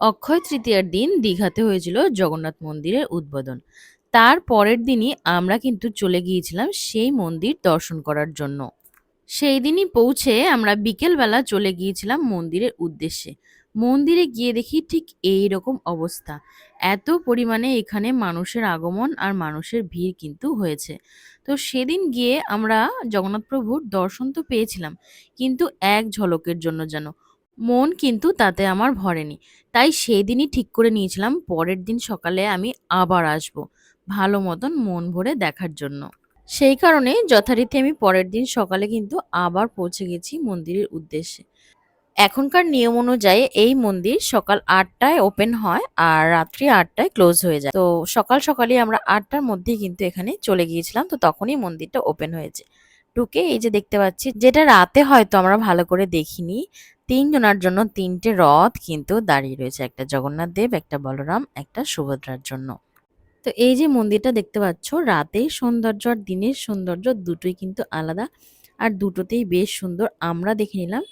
অক্ষয় তৃতীয়ার দিন দীঘাতে হয়েছিল জগন্নাথ মন্দিরের উদ্বোধন। তার পরের দিনই আমরা কিন্তু চলে গিয়েছিলাম সেই মন্দির দর্শন করার জন্য। সেই দিনই পৌঁছে আমরা বিকেলবেলা চলে গিয়েছিলাম মন্দিরের উদ্দেশ্যে। মন্দিরে গিয়ে দেখি ঠিক এই রকম অবস্থা। এত পরিমাণে এখানে মানুষের আগমন আর মানুষের ভিড় কিন্তু হয়েছে। তো সেদিন গিয়ে আমরা জগন্নাথ প্রভুর দর্শন তো পেয়েছিলাম, কিন্তু এক ঝলকের জন্য যেন মন কিন্তু তাতে আমার ভরেনি। তাই সেই দিনই ঠিক করে নিয়েছিলাম, পরের দিন সকালে আমি আবার আসব, ভালো মতন মন ভরে দেখার জন্য। সেই কারণে যথারীতি আমি পরের দিন সকালে কিন্তু আবার পৌঁছে গেছি মন্দিরের উদ্দেশ্যে। এখনকার নিয়ম অনুযায়ী এই মন্দির সকাল আটটায় ওপেন হয় আর রাত্রি আটটায় ক্লোজ হয়ে যায়। তো সকাল সকালই আমরা আটটার মধ্যেই কিন্তু এখানে চলে গিয়েছিলাম, তো তখনই মন্দিরটা ওপেন হয়েছে। ঢুকে এই যে দেখতে পাচ্ছি, যেটা রাতে হয়তো আমরা ভালো করে দেখিনি তিনজনের জন্য তিনটে রথ কিন্তু দাঁড়িয়ে রয়েছে, একটা জগন্নাথ দেব, একটা বলরাম, একটা সুভদ্রার জন্য। তো এই যে মন্দিরটা দেখতে পাচ্ছ রাতের সৌন্দর্য আর দিনের সৌন্দর্য দুটোই কিন্তু আলাদা আর দুটোতেই বেশ সুন্দর। আমরা দেখে নিলাম,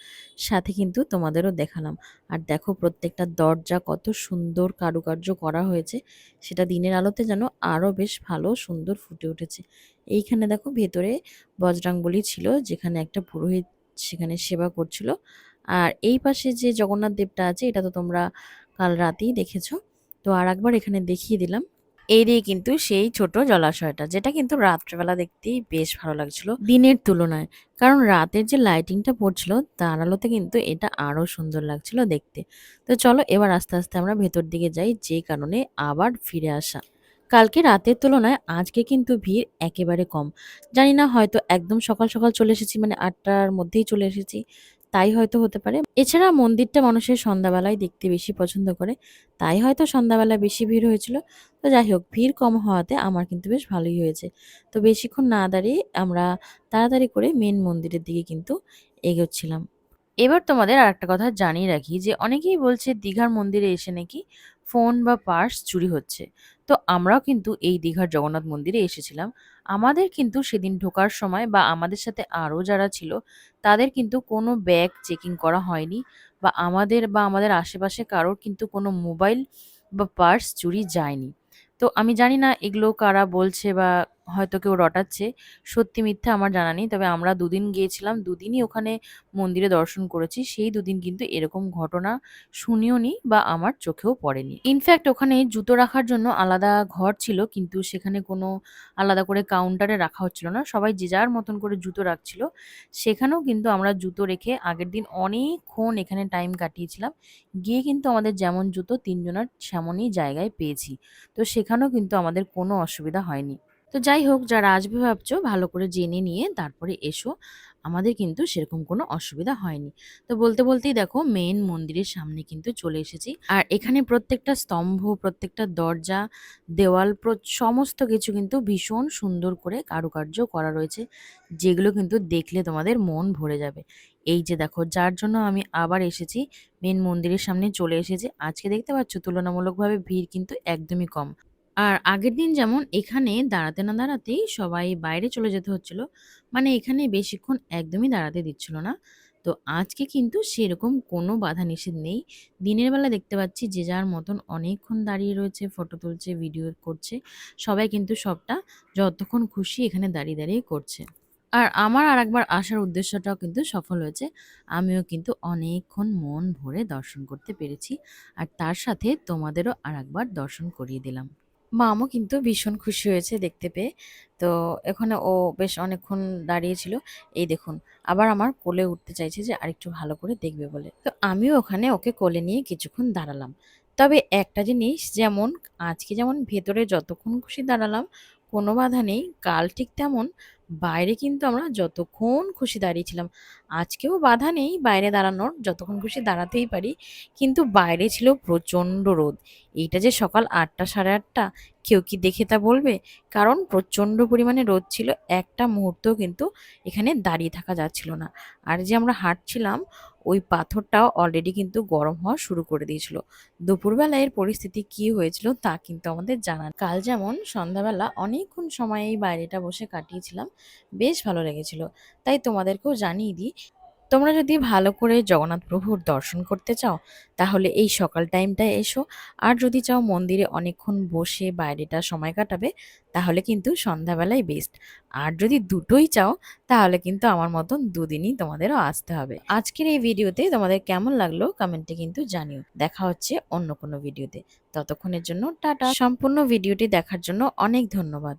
সাথে কিন্তু তোমাদেরও দেখালাম। আর দেখো প্রত্যেকটা দরজা কত সুন্দর কারুকার্য করা হয়েছে, সেটা দিনের আলোতে যেন আরও বেশ ভালো সুন্দর ফুটে উঠেছে। এইখানে দেখো ভেতরে বজরাঙ্গলি ছিল, যেখানে একটা পুরোহিত সেখানে সেবা করছিল। আর এই পাশে যে জগন্নাথ দেবটা আছে, এটা তো তোমরা কাল রাতেই দেখেছ। তো আর একবার এখানে দেখিয়ে দিলাম। এই দিয়ে কিন্তু সেই ছোট জলাশয়টা, যেটা কিন্তু রাত্রেবেলা দেখতেই বেশ ভালো লাগছিল। দিনের তুলনায়, কারণ রাতের যে লাইটিংটা পড়ছিল, তার আলোতে কিন্তু এটা আরও সুন্দর লাগছিল দেখতে। তো চলো এবার আস্তে আস্তে আমরা ভেতর দিকে যাই, যে কারণে আবার ফিরে আসা। কালকে রাতের তুলনায় আজকে কিন্তু ভিড় একেবারে কম। জানি না হয়তো একদম সকাল সকাল চলে এসেছি মানে আটটার মধ্যেই চলে এসেছি। তাই হয়তো হতে পারে। এছাড়া মন্দিরটা মানুষের সন্ধ্যাবেলায় দেখতে বেশি পছন্দ করে। তাই হয়তো সন্ধ্যাবেলা বেশি ভিড় হয়েছিল। তো যাই হোক, ভিড় কম হওয়াতে আমার কিন্তু বেশ ভালোই হয়েছে। তো বেশিক্ষণ না দাঁড়িয়ে আমরা তাড়াতাড়ি করে মেন মন্দিরের দিকে কিন্তু এগোচ্ছিলাম। এবার তোমাদের আর একটা কথা জানিয়ে রাখি যে, অনেকেই বলছে দীঘার মন্দিরে এসে নাকি ফোন বা পার্স চুরি হচ্ছে। তো আমরাও কিন্তু এই দীঘার জগন্নাথ মন্দিরে এসেছিলাম। আমাদের কিন্তু সেদিন ঢোকার সময় বা আমাদের সাথে আরও যারা ছিল, তাদের কিন্তু কোনো ব্যাগ চেকিং করা হয়নি বা আমাদের বা আমাদের আশেপাশে কারোর কিন্তু কোনো মোবাইল বা পার্স চুরি যায়নি। তো আমি জানি না এগুলো কারা বলছে বা হয়তো কেউ রটাচ্ছে। সত্যি মিথ্যা আমার জানা নেই, তবে আমরা দুদিন গিয়েছিলাম, দুদিনই ওখানে মন্দিরে দর্শন করেছি। সেই দুদিন কিন্তু এরকম ঘটনা শুনিও নি বা আমার চোখেও পড়েনি। ইনফ্যাক্ট ওখানে জুতো রাখার জন্য আলাদা ঘর ছিল, কিন্তু সেখানে কোনো আলাদা করে কাউন্টারে রাখা হচ্ছিল না। সবাই যে যার মতন করে জুতো রাখছিল, সেখানেও কিন্তু আমরা জুতো রেখে আগের দিন অনেকক্ষণ এখানে টাইম কাটিয়েছিলাম। গিয়ে কিন্তু আমাদের যেমন জুতো, তিনজনের সেমনই জায়গায় পেয়েছি। তো সেখানেও কিন্তু আমাদের কোনো অসুবিধা হয়নি। তো যাই হোক যারা আসবে ভাবছ, ভালো করে জেনে নিয়ে তারপরে এসো। আমাদের কিন্তু সেরকম কোনো অসুবিধা হয়নি। তো বলতে বলতেই দেখো মেন মন্দিরের সামনে কিন্তু চলে এসেছি। আর এখানে প্রত্যেকটা স্তম্ভ, প্রত্যেকটা দরজা, দেওয়াল সমস্ত কিছু কিন্তু ভীষণ সুন্দর করে কারুকার্য করা রয়েছে, যেগুলো কিন্তু দেখলে তোমাদের মন ভরে যাবে। এই যে দেখো, যার জন্য আমি আবার এসেছি মেন মন্দিরের সামনে চলে এসেছি। আজকে দেখতে পাচ্ছ, তুলনামূলকভাবে ভিড় কিন্তু একদমই কম। আর আগের দিন যেমন এখানে দাঁড়াতে না দাঁড়াতেই সবাই বাইরে চলে যেতে হচ্ছিল। মানে এখানে বেশিক্ষণ একদমই দাঁড়াতে দিচ্ছিল না। তো আজকে কিন্তু সেরকম কোনো বাধা নিষেধ নেই। দিনের বেলা দেখতে পাচ্ছি যে যার মতন অনেকক্ষণ দাঁড়িয়ে রয়েছে, ফটো তুলছে, ভিডিও করছে। সবাই কিন্তু সবটা যতক্ষণ খুশি এখানে দাঁড়িয়ে দাঁড়িয়ে করছে। আর আমার আর একবার আসার উদ্দেশ্যটাও কিন্তু সফল হয়েছে। আমিও কিন্তু অনেকক্ষণ মন ভরে দর্শন করতে পেরেছি। আর তার সাথে তোমাদেরও আর একবার দর্শন করিয়ে দিলাম। মামও কিন্তু ভীষণ খুশি হয়েছে দেখতে পেয়ে। তো এখানে ও বেশ অনেকক্ষণ দাঁড়িয়েছিল এই দেখুন, আবার আমার কোলে উঠতে চাইছে যে আরেকটু ভালো করে দেখবে বলে। তো আমিও ওখানে ওকে কোলে নিয়ে কিছুক্ষণ দাঁড়ালাম। তবে একটা জিনিস যেমন, আজকে যেমন ভেতরে যতক্ষণ খুশি দাঁড়ালাম, কোনো বাধা নেই। কাল ঠিক তেমন বাইরে কিন্তু আমরা যতক্ষণ খুশি দাঁড়িয়েছিলাম আজকেও বাধা নেই বাইরে দাঁড়ানোর, যতক্ষণ খুশি দাঁড়াতেই পারি। কিন্তু বাইরে ছিল প্রচণ্ড রোদ। এইটা যে সকাল আটটা সাড়ে আটটা, কেউ কি দেখে তা বলবে? কারণ প্রচণ্ড পরিমাণে রোদ ছিল, একটা মুহূর্তও কিন্তু এখানে দাঁড়িয়ে থাকা যাচ্ছিল না। আর যে আমরা হাঁটছিলাম, ওই পাথরটাও অলরেডি কিন্তু গরম হওয়া শুরু করে দিয়েছিল। দুপুরবেলা এর পরিস্থিতি কি হয়েছিল তা কিন্তু আমাদের জানা কাল যেমন সন্ধ্যাবেলা অনেকক্ষণ সময় এই বাইরেটা বসে কাটিয়েছিলাম বেশ ভালো লেগেছিল। তাই তোমাদেরকেও জানিয়ে দিই, তোমরা যদি ভালো করে জগন্নাথ প্রভুর দর্শন করতে চাও, তাহলে এই সকাল টাইমটায় এসো। আর যদি চাও মন্দিরে অনেকক্ষণ বসে বাইরেটা সময় কাটাবে, তাহলে কিন্তু সন্ধ্যাবেলায় বেস্ট আর যদি দুটোই চাও, তাহলে কিন্তু আমার মতন দুদিনই তোমাদেরও আসতে হবে। আজকের এই ভিডিওতে তোমাদের কেমন লাগল কমেন্টে কিন্তু জানিও। দেখা হচ্ছে অন্য কোনো ভিডিওতে। ততক্ষণের জন্য টাটা। সম্পূর্ণ ভিডিওটি দেখার জন্য অনেক ধন্যবাদ।